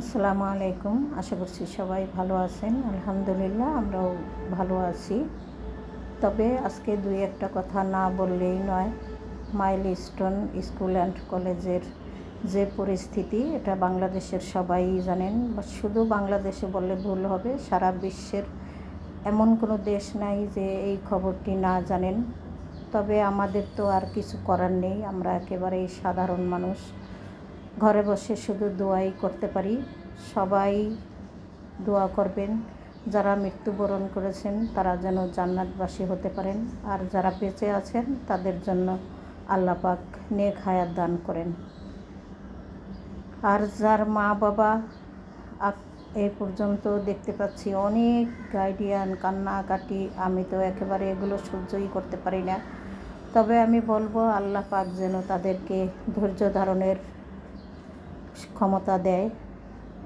আসসালামু আলাইকুম। আশা করছি সবাই ভালো আছেন। আলহামদুলিল্লাহ, আমরাও ভালো আছি। তবে আজকে দুই একটা কথা না বললেই নয় মাইল স্টোন স্কুল অ্যান্ড কলেজের যে পরিস্থিতি, এটা বাংলাদেশের সবাই জানেন। বা শুধু বাংলাদেশে বললে ভুল হবে, সারা বিশ্বের এমন কোনো দেশ নাই যে এই খবরটি না জানেন। তবে আমাদের তো আর কিছু করার নেই, আমরা একেবারেই সাধারণ মানুষ। ঘরে বসে শুধু দোয়াই করতে পারি। সবাই দোয়া করবেন, যারা মৃত্যুবরণ করেছেন তারা যেন জান্নাতবাসী হতে পারেন, আর যারা বেঁচে আছেন তাদের জন্য আল্লাহ পাক নেক হায়াত দান করেন। আর যার মা বাবা এ পর্যন্ত দেখতে পাচ্ছি অনেক গাইডিয়ান, কান্নাকাটি, আমি তো একেবারে এগুলো সহ্যই করতে পারি না। তবে আমি বলব, আল্লাহ পাক যেন তাদেরকে ধৈর্য ধারণের ক্ষমতা দেয়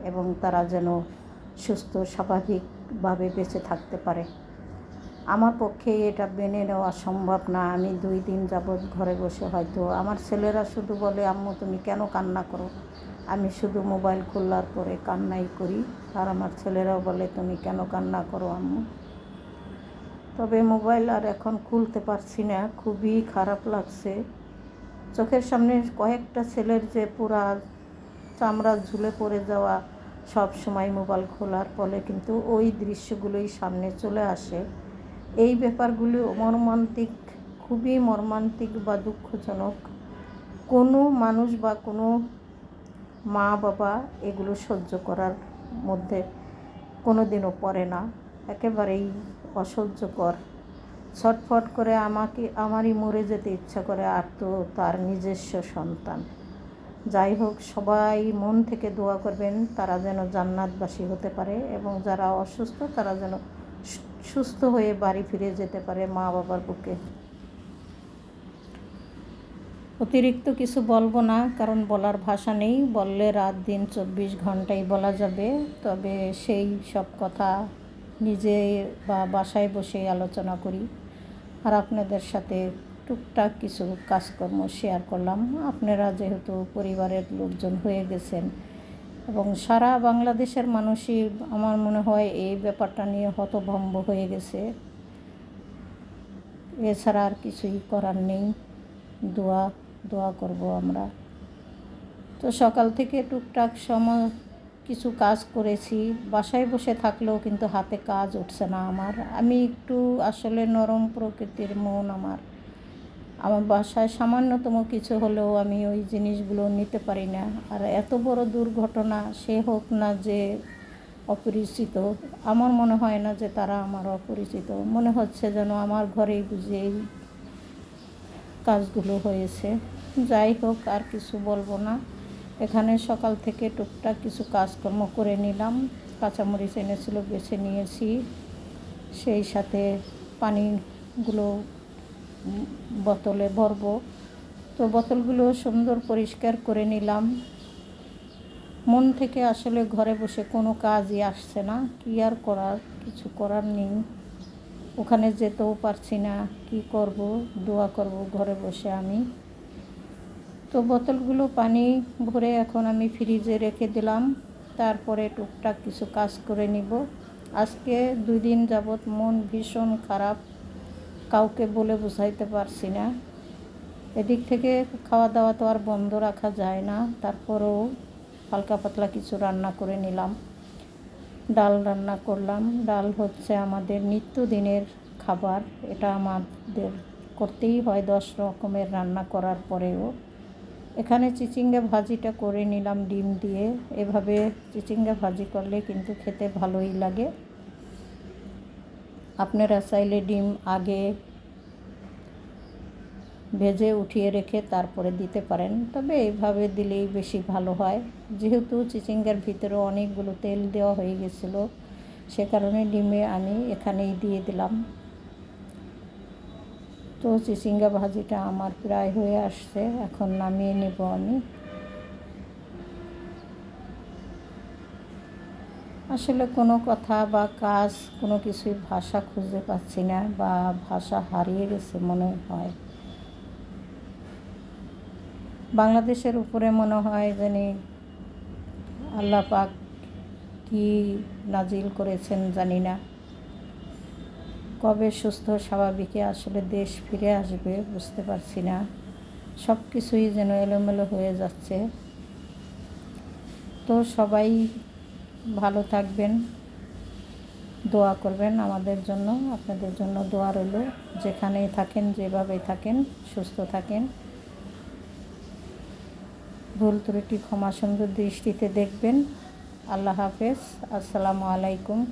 এবং তারা যেন সুস্থ, স্বাভাবিকভাবে বেঁচে থাকতে পারে। আমার পক্ষে এটা মেনে নেওয়া সম্ভব না। আমি দুই দিন যাবৎ ঘরে বসে হয়তো আমার ছেলেরা শুধু বলে, আম্মু, তুমি কেন কান্না করো? আমি শুধু মোবাইল খোলার পরে কান্নাই করি। আর আমার ছেলেরাও বলে, তুমি কেন কান্না করো, আম্মু? তবে মোবাইল আর এখন খুলতে পারছি না। খুবই খারাপ লাগছে। চোখের সামনে কয়েকটা ছেলের যে পুরা চামড়া ঝুলে পড়ে যাওয়া সব সময় মোবাইল খোলার ফলে কিন্তু ওই দৃশ্যগুলোই সামনে চলে আসে। এই ব্যাপারগুলি মর্মান্তিক, খুবই মর্মান্তিক বা দুঃখজনক। কোনো মানুষ বা কোনো মা বাবা এগুলো সহ্য করার মধ্যে কোনো দিনও পড়ে না। একেবারেই অসহ্যকর। ছটফট করে আমাকে, আমারই মরে যেতে ইচ্ছা করে আর তো তার নিজস্ব সন্তান। যাই হোক, সবাই মন থেকে দোয়া করবেন, তারা যেন জান্নাতবাসী হতে পারে এবং যারা অসুস্থ, তারা যেন সুস্থ হয়ে বাড়ি ফিরে যেতে পারে মা বাবার বুকে। অতিরিক্ত কিছু বলব না, কারণ বলার ভাষা নেই। বললে রাত দিন চব্বিশ ঘন্টাই বলা যাবে, তবে সেই সব কথা নিজে বা বাসায় বসেই আলোচনা করি। আর আপনাদের সাথে টুকটাক কিছু কাজকর্ম শেয়ার করলাম। আপনারা যেহেতু পরিবারের লোকজন হয়ে গেছেন এবং সারা বাংলাদেশের মানুষই আমার মনে হয় এই ব্যাপারটা নিয়ে হতভম্ব হয়ে গেছে। এছাড়া আর কিছুই করার নেই। দোয়া দোয়া করব আমরা। তো সকাল থেকে টুকটাক সময় কিছু কাজ করেছি। বাসায় বসে থাকলেও কিন্তু হাতে কাজ উঠছে না আমার। আমি একটু আসলে নরম প্রকৃতির মন আমার। আমার বাসায় সামান্যতম কিছু হলেও আমি ওই জিনিসগুলো নিতে পারি না। আর এত বড় দুর্ঘটনা, সে হোক না যে অপরিচিত, আমার মনে হয় না যে তারা আমার অপরিচিত। মনে হচ্ছে যেন আমার ঘরেই বুঝে এই কাজগুলো হয়েছে। যাই হোক, আর কিছু বলব না। এখানে সকাল থেকে টুকটাক কিছু কাজকর্ম করে নিলাম। কাঁচামরিচ এনেছিল, বেছে নিয়েছি। সেই সাথে পানিগুলো বোতলে ভরব। তো বোতলগুলো সুন্দর পরিষ্কার করে নিলাম। মন থেকে আসলে ঘরে বসে কোনো কাজই আসছে না। কি আর করার? কিছু করার নেই। ওখানে যেতেও পারছি না। কি করব? দোয়া করব ঘরে বসে আমি। তো বোতলগুলো পানি ভরে এখন আমি ফ্রিজে রেখে দিলাম। তারপরে টুকটাক কিছু কাজ করে নিব। আজকে দুই দিন যাবৎ মন ভীষণ খারাপ। কাউকে বলে বোঝাইতে পারছি না। এদিক থেকে খাওয়া দাওয়া তো আর বন্ধ রাখা যায় না। তারপরেও হালকা পাতলা কিছু রান্না করে নিলাম। ডাল রান্না করলাম। ডাল হচ্ছে আমাদের নিত্যদিনের খাবার। এটা আমাদের করতেই হয় দশ রকমের রান্না করার পরেও। এখানে চিচিঙ্গা ভাজিটা করে নিলাম ডিম দিয়ে। এভাবে চিচিঙ্গা ভাজি করলে কিন্তু খেতে ভালোই লাগে। আপনারা চাইলে ডিম আগে ভেজে উঠিয়ে রেখে তারপরে দিতে পারেন। তবে এইভাবে দিলেই বেশি ভালো হয়। যেহেতু চিচিঙ্গার ভিতরে অনেকগুলো তেল দেওয়া হয়ে গেছিল, সে কারণে ডিমে আমি এখানেই দিয়ে দিলাম। তো চিচিঙ্গা ভাজিটা আমার প্রায় হয়ে আসছে, এখন নামিয়ে নেব আমি। আসলে কোনো কথা বা কাজ, কোনো কিছুই ভাষা খুঁজে পাচ্ছি না বা ভাষা হারিয়ে গেছে মনে হয়। বাংলাদেশের উপরে মনে হয় জানি আল্লাহ পাক কি নাজিল করেছেন জানি না। কবে সুস্থ, স্বাভাবিকে আসলে দেশ ফিরে আসবে বুঝতে পারছি না। সব কিছুই যেন এলোমেলো হয়ে যাচ্ছে। তো সবাই ভালো থাকবেন, দোয়া করবেন আমাদের জন্য, আপনাদের জন্য দোয়া রইল। যেখানেই থাকেন যেভাবে থাকেন, সুস্থ থাকেন। ভুল ত্রুটি ক্ষমা সুন্দর দৃষ্টিতে দেখবেন। আল্লাহ হাফেজ। আসসালামু আলাইকুম।